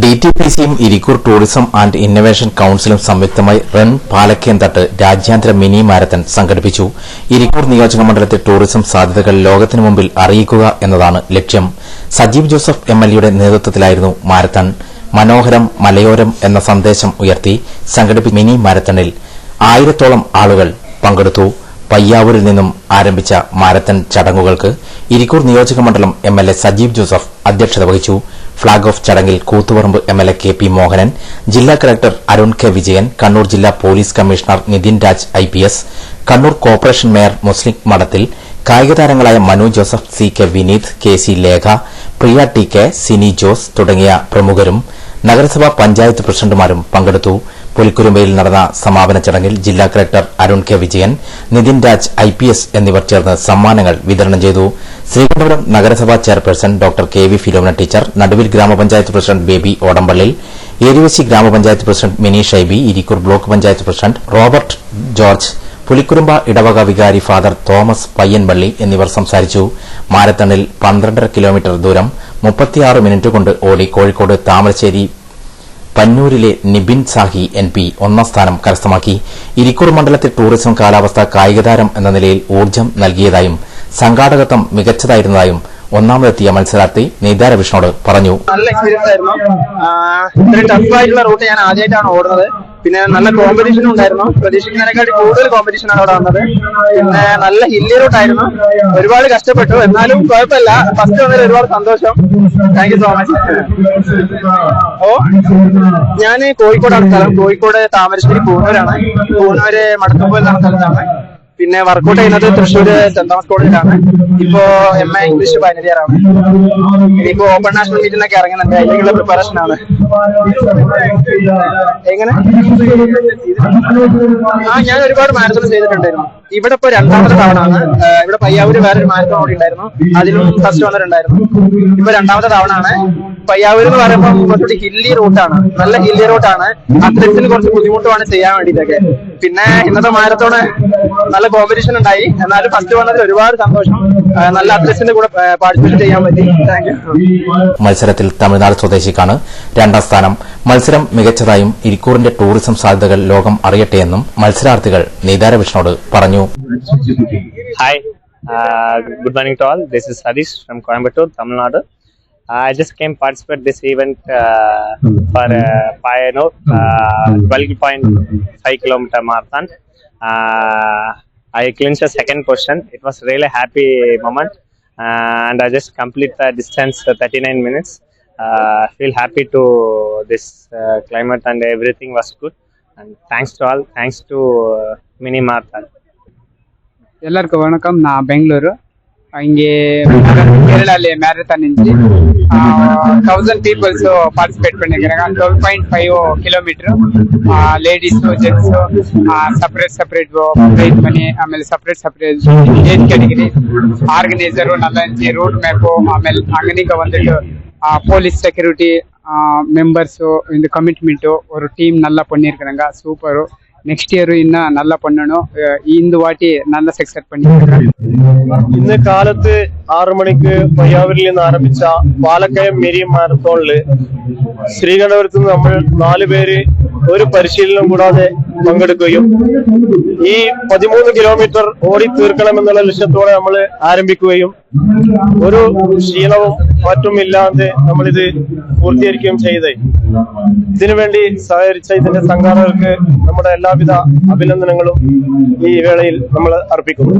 D T P സിയും Irikkur tourism and innovation കൌൺസിലും സംയുക്തമായി റൺ പാലക്കേന്തട്ട് രാജ്യാന്തര മിനി മാരത്തൺ സംഘടിപ്പിച്ചു. ഇരിക്കൂർ നിയോജക മണ്ഡലത്തെ ടൂറിസം സാധ്യതകൾ ലോകത്തിനു മുമ്പിൽ അറിയിക്കുക എന്നതാണ് ലക്ഷ്യം. സജീവ് ജോസഫ് എം എൽ എയുടെ നേതൃത്വത്തിലായിരുന്നു മാരത്തൺ. മനോഹരം മലയോരം എന്ന സന്ദേശം ഉയർത്തി സംഘടിപ്പിച്ച മിനി മാരത്തണിൽ ആയിരത്തോളം ആളുകൾ പങ്കെടുത്തു. പയ്യാവൂരിൽ നിന്നും ആരംഭിച്ച മാരത്തൺ ചടങ്ങുകൾക്ക് ഇരിക്കൂർ നിയോജക മണ്ഡലം M L A Sajeev Joseph അധ്യക്ഷത വഹിച്ചു. ഫ്ളാഗ് ഓഫ് ചടങ്ങിൽ Koothuparamba M L A K P Mohanan ജില്ലാ കളക്ടർ അരുൺ കെ വിജയൻ കണ്ണൂർ ജില്ലാ police commissioner Nithin Raj I P S Kannur corporation mayor Muslim Madathil കായിക താരങ്ങളായ Manu Joseph C K Vineeth K C Lekha Priya T K Sini Jose തുടങ്ങിയ പ്രമുഖരും നഗരസഭാ പഞ്ചായത്ത് പ്രസിഡന്റുമാരും പങ്കെടുത്തു. പുലിക്കുരുമ്പയിൽ നടന്ന സമാപന ചടങ്ങിൽ ജില്ലാ collector Arun K Vijayan Nithin Raj I P S എന്നിവർ ചേർന്ന് സമ്മാനങ്ങൾ വിതരണം ചെയ്തു. ശ്രീകണ്ഠപുരം നഗരസഭാ chairperson doctor K V Philomina teacher Naduvil ഗ്രാമപഞ്ചായത്ത് പ്രസിഡന്റ് ബേബി ഓടമ്പള്ളിൽ ഏരുവശി ഗ്രാമപഞ്ചായത്ത് president Mini Shyby Irikkur block panchayat president Robert George Pulikurumba ഇടവക വികാരി ഫാദർ തോമസ് പയ്യൻപള്ളി എന്നിവർ സംസാരിച്ചു. മാരത്തണിൽ പന്ത്രണ്ടര കിലോമീറ്റർ ദൂരം മുപ്പത്തിയാറ് മിനിറ്റ് കൊണ്ട് ഓടി കോഴിക്കോട് താമരശ്ശേരി പന്നൂരിലെ നിബിൻ സാഹി എൻ പി ഒന്നാം സ്ഥാനം കരസ്ഥമാക്കി. ഇരിക്കൂർ മണ്ഡലത്തെ ടൂറിസം കാലാവസ്ഥ കായികതാരം എന്ന നിലയിൽ ഊർജം നൽകിയതായും സംഘാടകത്വം മികച്ചതായിരുന്നതായും ഒന്നാമതെത്തിയ മത്സരാർത്ഥി വിഷ്ണോട് പറഞ്ഞു. നല്ല എക്സ്പീരിയൻസ് ആയിരുന്നു. ഇത്ര ടഫ് ആയിട്ടുള്ള റൂട്ട് ഞാൻ ആദ്യമായിട്ടാണ് ഓടുന്നത്. പിന്നെ നല്ല കോമ്പറ്റീഷൻ ഉണ്ടായിരുന്നു. പ്രതീക്ഷിക്കുന്നതിനെക്കാട്ടി കൂടുതൽ കോമ്പറ്റീഷൻ ആണ് അവിടെ വന്നത്. പിന്നെ നല്ല ഹില്ലി റൂട്ട് ആയിരുന്നു. ഒരുപാട് കഷ്ടപ്പെട്ടു. എന്നാലും കുഴപ്പമില്ല. ഫസ്റ്റ് വന്നതിൽ ഒരുപാട് സന്തോഷം. Thank you so much oh ഞാൻ കോഴിക്കോടാണ് സ്ഥലം. കോഴിക്കോട് താമരശ്ശേരി പൂനൂരാണ്. പൂനൂര് മടത്തുമ്പോൾ എന്ന സ്ഥലത്താണ് പിന്നെ വർക്കൗട്ട് ചെയ്യുന്നത് തൃശ്ശൂര് സെന്റ് കോളേജിലാണ് ഇപ്പോ M A English final year ആണ്. ഇനിയിപ്പോ ഓപ്പൺ നാഷണൽ മീറ്റിനൊക്കെ ഇറങ്ങുന്നുണ്ട്. അതിലേക്കുള്ള പ്രിപ്പറേഷൻ ആണ്. എങ്ങനെ? ആ ഞാൻ ഒരുപാട് മാരത്തോൺ ചെയ്തിട്ടുണ്ടായിരുന്നു. ഇവിടെ ഇപ്പൊ രണ്ടാമത്തെ തവണ ആണ് ഇവിടെ പയ്യാവൂര് വേറൊരു മാരത്തോൺ ഓടി ഉണ്ടായിരുന്നു. അതിലും ഫസ്റ്റ് വന്നിട്ടുണ്ടായിരുന്നു. ഇപ്പൊ രണ്ടാമത്തെ തവണ ആണ് പയ്യാവൂർ എന്ന് പറയുമ്പോൾ കുറച്ചുകൂടി ഹില്ലി റൂട്ടാണ് നല്ല ഹില്ലി റൂട്ടാണ് അത്ലറ്റ്സിന് കുറച്ച് ബുദ്ധിമുട്ടുമാണ് ചെയ്യാൻ വേണ്ടിയിട്ടൊക്കെ. പിന്നെ ഇന്നത്തെ മാരത്തോണ് നല്ല കോമ്പറ്റീഷൻ ഉണ്ടായി. എന്നാലും ഫസ്റ്റ് വന്നതിൽ ഒരുപാട് സന്തോഷം. നല്ല അത്ലറ്റ്സിന്റെ കൂടെ പാർട്ടിസിപ്പേറ്റ് ചെയ്യാൻ പറ്റി. താങ്ക് മത്സരത്തിൽ തമിഴ്നാട് സ്വദേശിക്കാണ് രണ്ടാം സ്ഥാനം. മത്സരം മികച്ചതായും ഇരിക്കൂറിന്റെ ടൂറിസം സാധ്യതകൾ ലോകം അറിയട്ടെയെന്നും മത്സരാർത്ഥികൾ നീതാര വിഷ്ണോട് know. Hi, uh, good morning to all. This is Harish from Coimbatore, Tamil Nadu. Uh, I just came participate this event uh, for uh, uh, 12.5 kilometer marathon. Uh, I clinched the second position. It was really happy moment, uh, and I just complete the distance uh, 39 minutes. Uh, feel happy to this uh, climate and everything was good. And thanks to all. Thanks to uh, Mini Marathon. ಎಲ್ಲರಿಗೂ ವಣಕಂ ನಾ ಬೆಂಗಳೂರು இங்கே கேரளாலே marathon இருந்துச்சு thousand peoples participate பண்ணிக்கிறாங்க twelve point five kilometre ladies gents separate separate prize money ಆಮೇಲೆ separate separate age category organiser ನಲ್ಲ ಇಂಚಿ road map ಆಮೇಲೆ ಅಂಗನಿಗೆ ಒಂದಿಟ್ಟು போலீஸ் செக்யூரிட்டி மெம்பர்ஸோ இந்த கமிட்மெண்ட்டோ ஒரு டீம் நல்லா பண்ணியிருக்கிறாங்க சூப்பரும் நெக்ஸ்ட் இயர் இன்னும் நல்லா பண்ணணும். இந்த வாட்டி நல்லா சக்சஸ் பண்ணி இந்த காலத்து ആറു മണിക്ക് പയ്യാവൂരിൽ നിന്ന് ആരംഭിച്ച പാലക്കയം മെരി മാരത്തോണിൽ ശ്രീകണ്ഠപുരത്ത് നിന്ന് നമ്മൾ നാലു പേര് ഒരു പരിശീലനം കൂടാതെ പങ്കെടുക്കുകയും ഈ പതിമൂന്ന് കിലോമീറ്റർ ഓടി തീർക്കണമെന്നുള്ള ലക്ഷ്യത്തോടെ നമ്മൾ ആരംഭിക്കുകയും ഒരു ക്ഷീണവും മറ്റും ഇല്ലാതെ നമ്മളിത് പൂർത്തീകരിക്കുകയും ചെയ്ത് ഇതിനുവേണ്ടി സഹകരിച്ച ഇതിന്റെ സംഘാടകർക്ക് നമ്മുടെ എല്ലാവിധ അഭിനന്ദനങ്ങളും ഈ വേളയിൽ നമ്മൾ അർപ്പിക്കുന്നു.